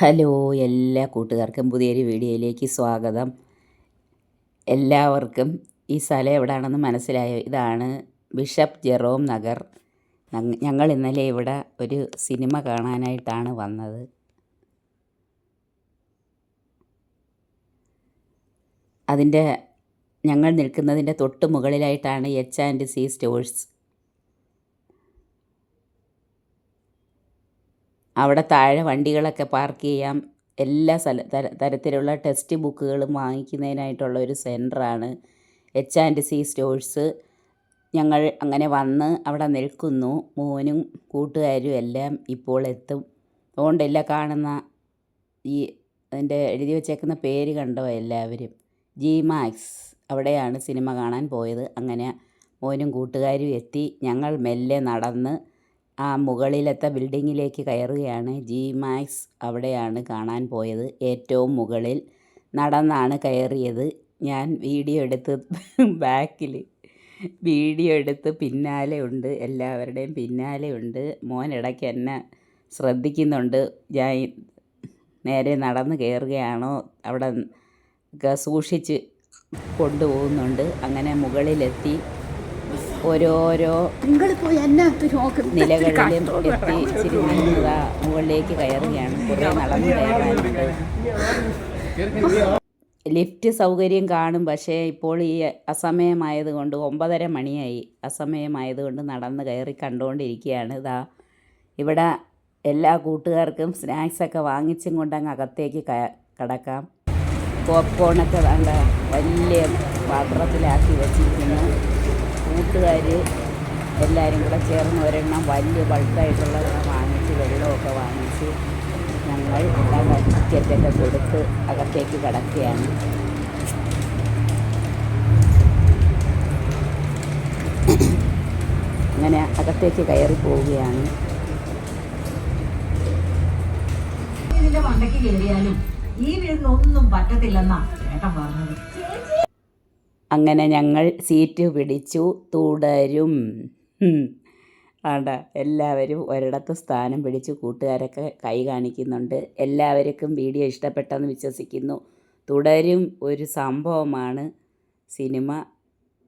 Hello എല്ലാ കൂട്ടുകാർക്കും പുതിയൊരു വീഡിയോയിലേക്ക് സ്വാഗതം. എല്ലാവർക്കും ഈ സ്ഥലം എവിടെയാണെന്ന് മനസ്സിലായോ? ഇതാണ് ബിഷപ്പ് ജെറോം നഗർ. ഞങ്ങൾ ഇന്നലെ ഇവിടെ ഒരു സിനിമ കാണാനായിട്ടാണ് വന്നത്. അതിന്റെ ഞങ്ങൾ നിൽക്കുന്നതിന്റെ തൊട്ട് മുകളിലായിട്ടാണ് എച്ച് ആൻഡ് സി സ്റ്റോഴ്സ് അവിടെ താഴെ വണ്ടികളൊക്കെ പാർക്ക് ചെയ്യാം. എല്ലാ സ്ഥല തര തരത്തിലുള്ള ടെക്സ്റ്റ് ബുക്കുകളും വാങ്ങിക്കുന്നതിനായിട്ടുള്ള ഒരു സെന്ററാണ് എച്ച് ആൻഡ് സി സ്റ്റോഴ്സ് ഞങ്ങൾ അങ്ങനെ വന്ന് അവിടെ നിൽക്കുന്നു. മോനും കൂട്ടുകാരും എല്ലാം ഇപ്പോൾ എത്തും. അതുകൊണ്ടല്ല കാണുന്ന ഈ അതിന്റെ എഴുതി വച്ചേക്കുന്ന പേര് കണ്ടോ എല്ലാവരും? ജി മാക്സ് അവിടെയാണ് സിനിമ കാണാൻ പോയത്. അങ്ങനെ മോനും കൂട്ടുകാരും എത്തി. ഞങ്ങൾ മെല്ലെ നടന്ന് ആ മുകളിലത്തെ ബിൽഡിങ്ങിലേക്ക് കയറുകയാണ്. ജി മാക്സ് അവിടെയാണ് കാണാൻ പോയത്. ഏറ്റവും മുകളിൽ നടന്നാണ് കയറിയത്. ഞാൻ വീഡിയോ എടുത്ത് ബാക്കിൽ വീഡിയോ എടുത്ത് പിന്നാലെ ഉണ്ട്. എല്ലാവരുടെയും പിന്നാലെ ഉണ്ട്. മോൻ ഇടയ്ക്ക് എന്നെ ശ്രദ്ധിക്കുന്നുണ്ട്. ഞാൻ നേരെ നടന്ന് കയറുകയാണോ? അവിടെ സൂക്ഷിച്ച് കൊണ്ടുപോകുന്നുണ്ട്. അങ്ങനെ മുകളിലെത്തി. ഓരോരോ നിലകളിലും എത്തി ഇച്ചിരി നീങ്ങുക മുകളിലേക്ക് കയറുകയാണ്. കുറേ നടന്നു കയറാനുണ്ട് ലിഫ്റ്റ് സൗകര്യം കാണും പക്ഷേ ഇപ്പോൾ ഈ അസമയമായതുകൊണ്ട് ഒമ്പതര മണിയായി. അസമയമായതുകൊണ്ട് നടന്ന് കയറി കണ്ടുകൊണ്ടിരിക്കുകയാണ് ഇതാ ഇവിടെ എല്ലാ കൂട്ടുകാർക്കും സ്നാക്സൊക്കെ വാങ്ങിച്ചും കൊണ്ടങ്ങ് അകത്തേക്ക് ക- കടക്കാം. പോപ്കോണൊക്കെ വേണ്ട വലിയ പാത്രത്തിലാക്കി വെച്ചിരിക്കുന്നു. കൂട്ടുകാർ എല്ലാവരും കൂടെ ചേർന്ന് ഒരെണ്ണം വലിയ ബൾക്കായിട്ടുള്ള വാങ്ങിച്ച് വെള്ളമൊക്കെ വാങ്ങിച്ച് ഞങ്ങൾ എല്ലാം ടിക്കറ്റൊക്കെ കൊടുത്ത് അകത്തേക്ക് കിടക്കുകയാണ്. അങ്ങനെ അകത്തേക്ക് കയറി പോവുകയാണ്. ഇതിന്റെ മണ്ടയ്ക്ക് കയറിയാലും ഈ വീടിനൊന്നും പറ്റത്തില്ലെന്നാ ചേട്ടൻ പറഞ്ഞത്. അങ്ങനെ ഞങ്ങൾ സീറ്റ് പിടിച്ചു തുടരും. ആണ്ടാ എല്ലാവരും ഒരിടത്ത് സ്ഥാനം പിടിച്ച് കൂട്ടുകാരൊക്കെ കൈ കാണിക്കുന്നുണ്ട്. എല്ലാവർക്കും വീഡിയോ ഇഷ്ടപ്പെട്ടെന്ന് വിശ്വസിക്കുന്നു. തുടരും ഒരു സംഭവമാണ് സിനിമ.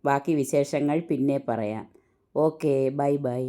ബാക്കി വിശേഷങ്ങൾ പിന്നെ പറയാം. Okay bye bye.